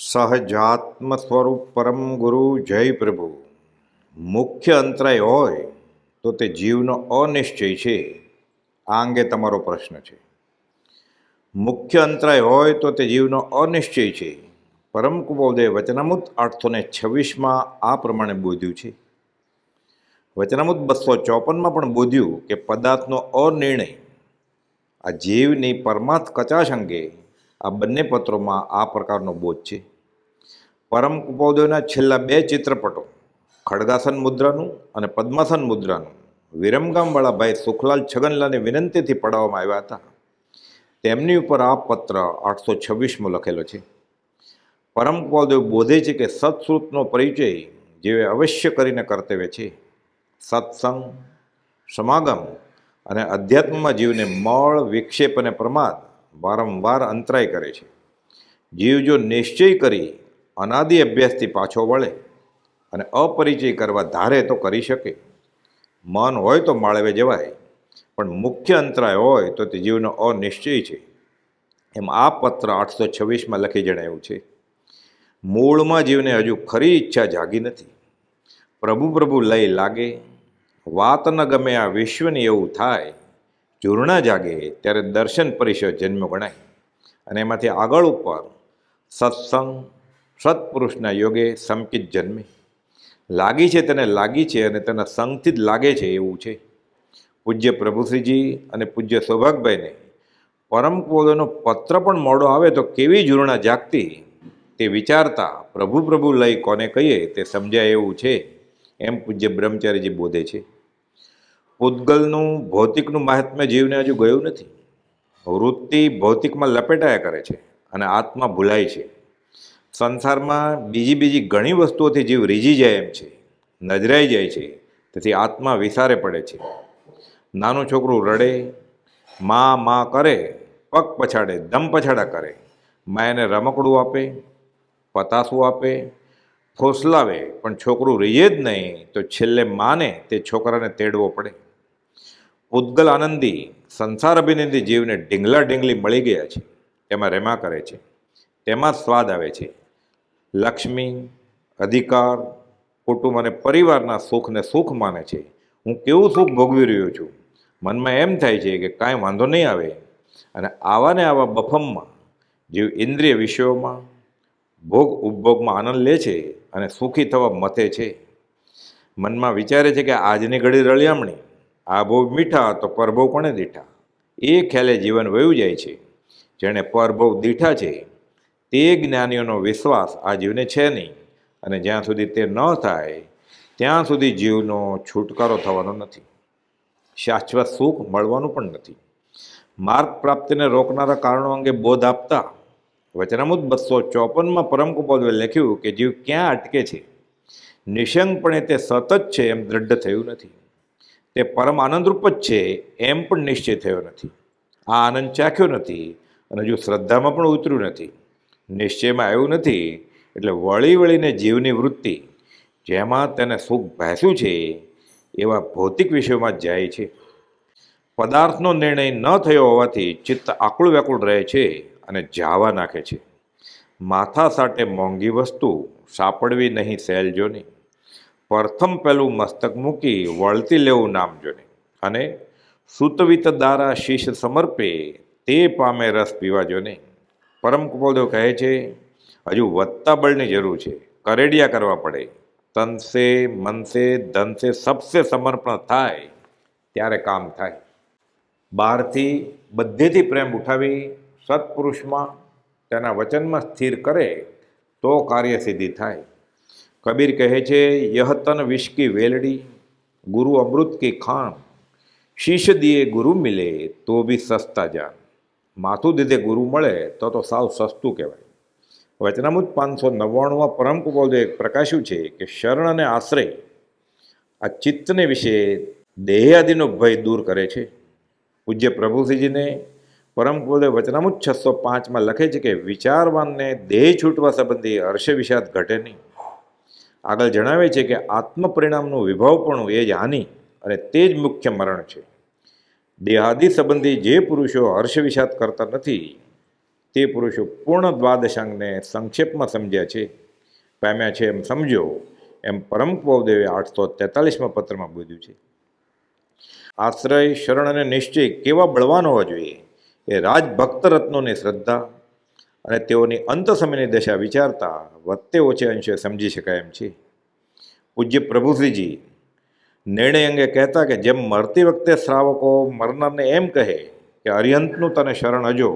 સહજાત્મ સ્વરૂપ પરમ ગુરુ જય પ્રભુ. મુખ્ય અંતરાય હોય તો તે જીવનો અનિશ્ચય છે. આ અંગે તમારો પ્રશ્ન છે. મુખ્ય અંતરાય હોય તો તે જીવનો અનિશ્ચય છે. પરમ કુબોદે વચનામૃત આઠસો ને છવ્વીસમાં આ પ્રમાણે બોધ્યું છે. વચનામૃત બસો ચોપનમાં પણ બોધ્યું કે પદાર્થનો અનિર્ણય આ જીવની પરમાર્થ કચાશ અંગે આ બંને પત્રોમાં આ પ્રકારનો બોધ છે. પરમ કુપોદયના છેલ્લા બે ચિત્રપટો, ખડગાસન મુદ્રાનું અને પદ્માસન મુદ્રાનું, વિરમગામવાળા ભાઈ સુખલાલ છગનલાની વિનંતીથી પડાવવામાં આવ્યા હતા. તેમની ઉપર આ પત્ર આઠસો છવ્વીસમાં લખેલો છે. પરમ કુપોદય બોધે છે કે સત્સૃતનો પરિચય જેવે અવશ્ય કરીને કર્તવ્ય છે. સત્સંગ, સમાગમ અને અધ્યાત્મમાં જીવને મળ, વિક્ષેપ અને પ્રમાદ વારંવાર અંતરાય કરે છે. જીવ જો નિશ્ચય કરી અનાદિ અભ્યાસથી પાછો વળે અને અપરિચય કરવા ધારે તો કરી શકે. મન હોય તો માળવે જવાય, પણ મુખ્ય અંતરાય હોય તો તે જીવનો અનિશ્ચય છે. એમ આ પત્ર આઠસો છવ્વીસમાં લખી જણાવ્યું છે. મૂળમાં જીવને હજુ ખરી ઈચ્છા જાગી નથી. પ્રભુ પ્રભુ લઈ લાગે, વાત ન ગમે આ વિશ્વની એવું થાય ચૂર્ણા જાગે ત્યારે દર્શન પરિષદ જન્મ ગણાય. અને એમાંથી આગળ ઉપર સત્સંગ, સત્પુરુષના યોગે સમકિત જન્મે. લાગી છે તેને લાગી છે અને તેના સંગથી જ લાગે છે એવું છે. પૂજ્ય પ્રભુશ્રીજી અને પૂજ્ય સૌભાગભાઈને પરમ કોદોનો પત્ર પણ મોડો આવે તો કેવી ઝૂરણા જાગતી તે વિચારતા પ્રભુ પ્રભુ લઈ કોને કહીએ તે સમજાય એવું છે, એમ પૂજ્ય બ્રહ્મચારીજી બોધે છે. પૂતગલનું ભૌતિકનું મહાત્મ્ય જીવને હજુ ગયું નથી. વૃત્તિ ભૌતિકમાં લપેટાયા કરે છે અને આત્મા ભૂલાય છે. સંસારમાં બીજી બીજી ઘણી વસ્તુઓથી જીવ રીઝી જાય એમ છે. નજરાઈ જાય છે. તેથી આત્મા વિસારે પડે છે. નાનું છોકરું રડે, મા મા કરે, પગ પછાડે, દમ પછાડા કરે. મા એને રમકડું આપે, પતાસું આપે, ફોસલાવે, પણ છોકરું રહીએ જ નહીં તો છેલ્લે માને તે છોકરાને તેડવો પડે. ઉદ્ગલ આનંદી સંસાર અભિનંદી જીવને ઢીંગલા ઢીંગલી મળી ગયા છે. તેમાં રેમા કરે છે. તેમાં સ્વાદ આવે છે. લક્ષ્મી, અધિકાર, કુટુંબ અને પરિવારના સુખને સુખ માને છે. હું કેવું સુખ ભોગવી રહ્યો છું? મનમાં એમ થાય છે કે કાંઈ વાંધો નહીં આવે. અને આવા ને આવા બફમમાં જીવ ઇન્દ્રિય વિષયોમાં ભોગ ઉપભોગમાં આનંદ લે છે અને સુખી થવા મથે છે. મનમાં વિચારે છે કે આજની ઘડી રળિયામણી આ ભોગ મીઠા તો પરભવ કોણે દીઠા? એ ખ્યાલે જીવન વયું જાય છે. જેણે પરભવ દીઠા છે, તે જ્ઞાનીઓનો વિશ્વાસ આ જીવને છે નહીં. અને જ્યાં સુધી તે ન થાય, ત્યાં સુધી જીવનો છુટકારો થવાનો નથી. શાશ્વત સુખ મળવાનું પણ નથી. માર્ગ પ્રાપ્તિને રોકનારા કારણો અંગે બોધ આપતા વચનામૃત બસો ચોપનમાં પરમ કુપોદવે લખ્યું કે જીવ ક્યાં અટકે છે? નિશંકપણે તે સતત છે એમ દ્રઢ થયું નથી. તે પરમ આનંદરૂપ જ છે, એમ પણ નિશ્ચય થયો નથી. આ આનંદ ચાખ્યો નથી અને હજુ શ્રદ્ધામાં પણ ઉતર્યું નથી. નિશ્ચયમાં આવ્યું નથી એટલે વળી વળીને જીવની વૃત્તિ, જેમાં તેને સુખ ભાસ્યું છે, એવા ભૌતિક વિષયોમાં જાય છે. પદાર્થનો નિર્ણય ન થયો હોવાથી ચિત્ત આકુળ વ્યાકુળ રહે છે અને જાવા નાખે છે. માથા સાટે મોંઘી વસ્તુ, સાપડવી નહીં સહેલ જોની પ્રથમ પહેલું મસ્તક મૂકી વળતી લેવું નામ જોને અને સુતવિત દારા શીશ સમર્પે તે પામે રસ પીવા જોને પરમ કુપોદેવ કહે છે, હજુ વધતા બળની જરૂર છે. કરેડિયા કરવા પડે. તનસે, મનસે, ધનસે સબસે સમર્પણ થાય. ત્યારે કામ થાય. બહારથી બધેથી પ્રેમ ઉઠાવી સત્પુરુષમાં તેના વચનમાં સ્થિર કરે તો કાર્ય સિદ્ધિ થાય. કબીર કહે છે યહતન વિષ કી વેલડી, ગુરુ અમૃત કી ખાણ. શીશ દીએ ગુરુ મિલે, તો બી સસ્તા જાન. માથું દીધે ગુરુ મળે, તો તો સાવ સસ્તું કહેવાય. વચનામૃત પાંચસો નવ્વાણુંમાં પરમ કુપોદે પ્રકાશ્યું છે કે શરણ અને આશ્રય આ ચિત્તને વિશે દેહ ભય દૂર કરે છે. પૂજ્ય પ્રભુશ્રીજીને પરમ કુપોદે વચનામૃત છસો પાંચમાં લખે છે કે, વિચારવાનને દેહ છૂટવા સંબંધી હર્ષ વિષાદ ઘટે નહીં. આગળ જણાવે છે કે આત્મ પરિણામનું વિભાવપણું એ જ હાનિ અને તે જ મુખ્ય મરણ છે. દેહાદિ સંબંધી જે પુરુષો હર્ષ વિષાદ કરતા નથી, તે પુરુષો પૂર્ણ દ્વાદશાંગને સંક્ષેપમાં સમજ્યા છે. પામ્યા છે એમ સમજો, એમ પરમ પૌદેવે આઠસો તેતાલીસમાં પત્રમાં બોલ્યું છે. આશ્રય, શરણ અને નિશ્ચય કેવા બળવાન હોવા જોઈએ? એ રાજભક્ત રત્નોની શ્રદ્ધા અને તેઓની અંત સમયની દશા વિચારતા વધતે ઓછે અંશે સમજી શકાય એમ છે. પૂજ્ય પ્રભુશ્રીજી, નિર્ણય અંગે કહેતા કે જેમ મરતી વખતે શ્રાવકો મરનારને એમ કહે કે અરિહંતનું તને શરણ અજો,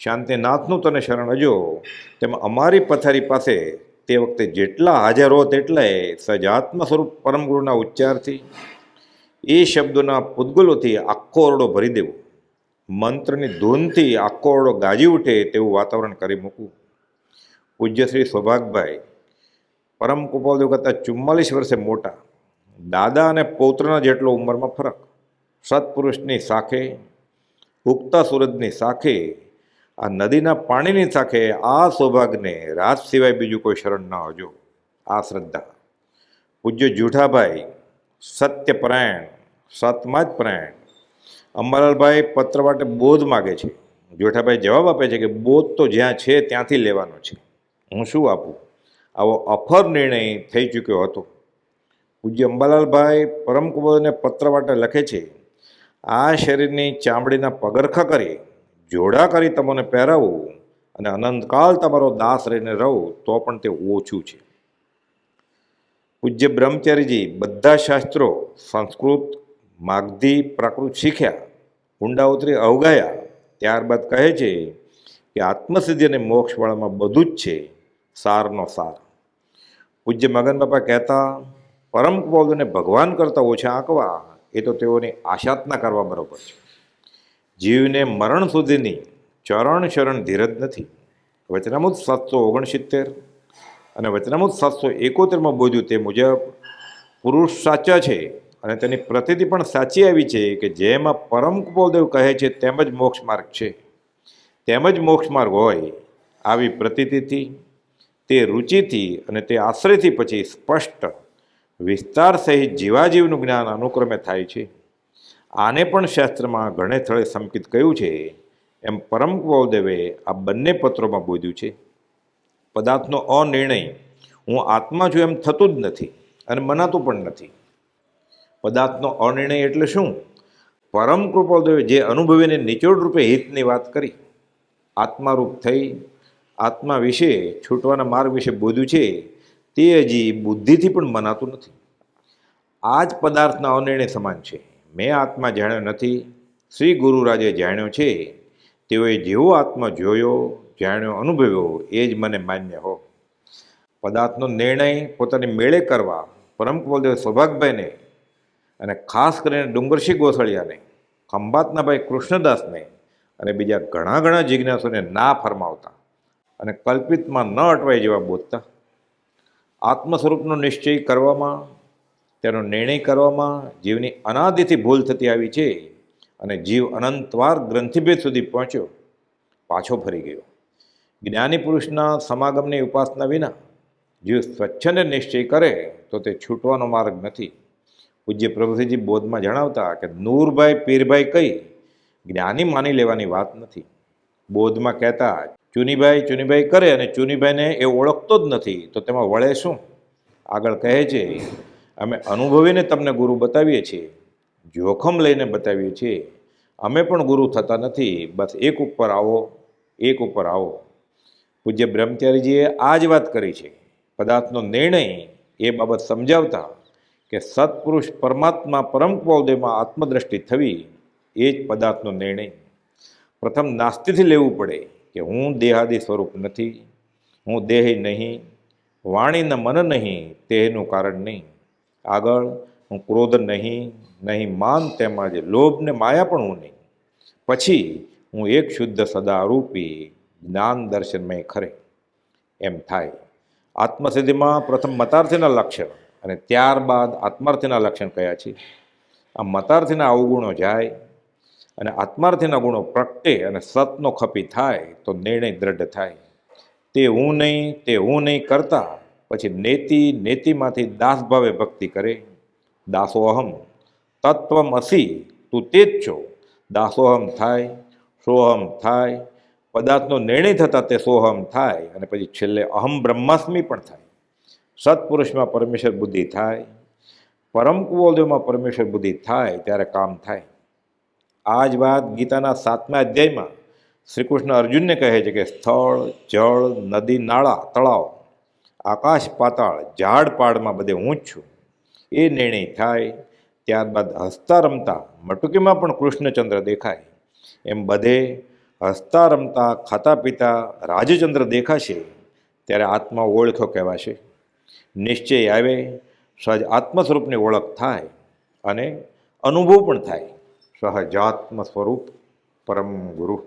શાંતિનાથનું તને શરણ અજો, તેમ અમારી પથારી પાસે તે વખતે જેટલા હાજર હો તેટલાય સજાત્મ સ્વરૂપ પરમ ગુરુના ઉચ્ચારથી એ શબ્દોના પૂદગલોથી આખો ઓરડો ભરી દેવો. મંત્રની ધૂનથી આખો ગાજી ઉઠે તેવું વાતાવરણ કરી મૂકવું. પૂજ્ય શ્રી સૌભાગભાઈ, પરમ કૃપાલદેવ કરતાં ચુમ્માલીસ વર્ષે મોટા. દાદા અને પૌત્રના જેટલો ઉંમરમાં ફરક. સત્પુરુષની સાખે, ઉગતા સૂરજની સાખે, આ નદીના પાણીની સાખે આ સૌભાગ્યને રાત સિવાય બીજું કોઈ શરણ ન હજો આ શ્રદ્ધા. પૂજ્ય જૂઠાભાઈ, સત્યપરાયણ, સતમાં જ પરાયણ. અંબાલાલભાઈ પત્ર માટે બોધ માગે છે. જોઠાભાઈ જવાબ આપે છે કે બોધ તો જ્યાં છે ત્યાંથી લેવાનો છે. હું શું આપું? આવો અફર નિર્ણય થઈ ચૂક્યો હતો. પૂજ્ય અંબાલાલભાઈ પરમ કુબરને પત્ર માટે લખે છે, આ શરીરની ચામડીના પગરખા કરી, જોડા કરી તમને પહેરાવું અને અનંતકાળ તમારો દાસ રહીને રહું તો પણ તે ઓછું છે. પૂજ્ય બ્રહ્મચારીજી, બધા શાસ્ત્રો સંસ્કૃત માગધી પ્રાકૃત શીખ્યા, ઊંડા ઉતરી અવગાયા, ત્યારબાદ કહે છે કે આત્મસિદ્ધિ અને મોક્ષવાળામાં બધું જ છે, સારનો સાર. પૂજ્ય મગન બાપા કહેતા, પરમ પૌદને ભગવાન કરતાં ઓછા આંકવા, એ તો તેઓની આશાતના કરવા બરાબર છે. જીવને મરણ સુધીની ચરણ શરણ ધીરજ નથી. વચનામૃત સાતસો ઓગણસિત્તેર અને વચનામૃત સાતસો એકોતેરમાં બોધ્યું તે મુજબ પુરુષ સાચા છે અને તેની પ્રતિતિ પણ સાચી આવી છે કે જેમાં પરમ કુપોલદેવ કહે છે, તેમ જ મોક્ષ માર્ગ છે. તેમ જ મોક્ષ માર્ગ હોય આવી પ્રતિતિથી, તે રુચિથી અને તે આશ્રયથી પછી સ્પષ્ટ વિસ્તાર સહિત જીવાજીવનું જ્ઞાન અનુક્રમે થાય છે. આને પણ શાસ્ત્રમાં ઘણે સ્થળે સંકિત કહ્યું છે. એમ પરમ કુપોલદેવે આ બંને પત્રોમાં બોધ્યું છે. પદાર્થનો અનિર્ણય, હું આત્મા છું એમ થતું જ નથી અને મનાતું પણ નથી. પદાર્થનો અનિર્ણય એટલે શું? પરમ કૃપાલદેવે જે અનુભવીને નિચોડ રૂપે હિતની વાત કરી, આત્મારૂપ થઈ, આત્મા વિશે છૂટવાના માર્ગ વિશે બોધ્યું છે, તે હજી બુદ્ધિથી પણ મનાતું નથી. આ જ પદાર્થના અનિર્ણય સમાન છે. મેં આત્મા જાણ્યો નથી, શ્રી ગુરુરાજે જાણ્યો છે, તેઓએ જેવો આત્મા જોયો, જાણ્યો, અનુભવ્યો, એ જ મને માન્ય હો. પદાર્થનો નિર્ણય પોતાની મેળે કરવા પરમ કુલદેવ સૌભાગભાઈને અને ખાસ કરીને ડુંગરસિંહ ગોસળિયાને, ખંભાતના ભાઈ કૃષ્ણદાસને અને બીજા ઘણા ઘણા જિજ્ઞાસુને ના ફરમાવતા અને કલ્પિતમાં ન અટવાય જેવા બોધતા. આત્મ સ્વરૂપનો નિશ્ચય કરવામાં, તેનો નિર્ણય કરવામાં જીવની અનાદિથી ભૂલ થતી આવી છે અને જીવ અનંતવાર ગ્રંથિભેદ સુધી પહોંચ્યો, પાછો ફરી ગયો. જ્ઞાની પુરુષના સમાગમની ઉપાસના વિના જીવ સ્વચ્છને નિશ્ચય કરે તો તે છૂટવાનો માર્ગ નથી. પૂજ્ય પ્રભુસિંહજી બોધમાં જણાવતા કે નૂરભાઈ, પીરભાઈ કઈ જ્ઞાની માની લેવાની વાત નથી. બોધમાં કહેતા, ચુનીભાઈ ચુનીભાઈ કરે અને ચુનીભાઈને એ ઓળખતો જ નથી, તો તેમાં વળે શું? આગળ કહે છે, અમે અનુભવીને તમને ગુરુ બતાવીએ છીએ, જોખમ લઈને બતાવીએ છીએ. અમે પણ ગુરુ થતા નથી, બસ એક ઉપર આવો, એક ઉપર આવો. પૂજ્ય બ્રહ્મચારીજીએ આ જ વાત કરી છે. પદાર્થનો નિર્ણય એ બાબત સમજાવતા કે સત્પુરુષ પરમાત્મા પરમ કૌદેમાં આત્મદ્રષ્ટિ થવી એ જ પદાર્થનો નિર્ણય. પ્રથમ નાસ્તિથી લેવું પડે કે હું દેહાદી સ્વરૂપ નથી, હું દેહ નહીં વાણીને મન નહીં, તેનું કારણ નહીં. આગળ, હું ક્રોધ નહીં નહીં માન તેમજ લોભ ને માયા પણ હું નહીં. પછી, હું એક શુદ્ધ સદારૂપી જ્ઞાન દર્શનમય ખરે. એમ થાય. આત્મસિદ્ધિમાં પ્રથમ મતાર્થીના લક્ષણ. અને ત્યારબાદ આત્માર્થીના લક્ષણ કયા છે? આ મતાર્થીના અવગુણો જાય અને આત્માર્થીના ગુણો પ્રગટે અને સતનો ખપી થાય તો નિર્ણય દ્રઢ થાય. તે હું નહીં, તે હું નહીં કરતા પછી નેતિ, નેતિમાંથી દાસભાવે ભક્તિ કરે. દાસોહમ તત્વમ અસી, તું તે જ છો. દાસોહમ થાય સોહમ થાય. પદાર્થનો નિર્ણય થતાં તે સોહમ થાય અને પછી છેલ્લે અહમ બ્રહ્માસ્મી પણ થાય. સત્પુરુષમાં પરમેશ્વર બુદ્ધિ થાય પરમ કુવોદયમાં પરમેશ્વર બુદ્ધિ થાય, ત્યારે કામ થાય. આ જ વાત ગીતાના સાતમા અધ્યાયમાં શ્રી કૃષ્ણ અર્જુનને કહે છે કે સ્થળ, જળ, નદી, નાળા, તળાવ, આકાશ પાતાળ, ઝાડ પાડમાં બધે હું છું. એ નિર્ણય થાય. ત્યારબાદ હસતા રમતા મટુકીમાં પણ કૃષ્ણચંદ્ર દેખાય. એમ બધે હસતા રમતા ખાતા પીતા રાજચંદ્ર દેખાશે, ત્યારે આત્મા ઓળખો કહેવાશે. નિશ્ચય આવે સહજ આત્મસ્વરૂપની ઓળખ થાય અને અનુભવ પણ થાય. સહજાત્મ સ્વરૂપ પરમ ગુરુ.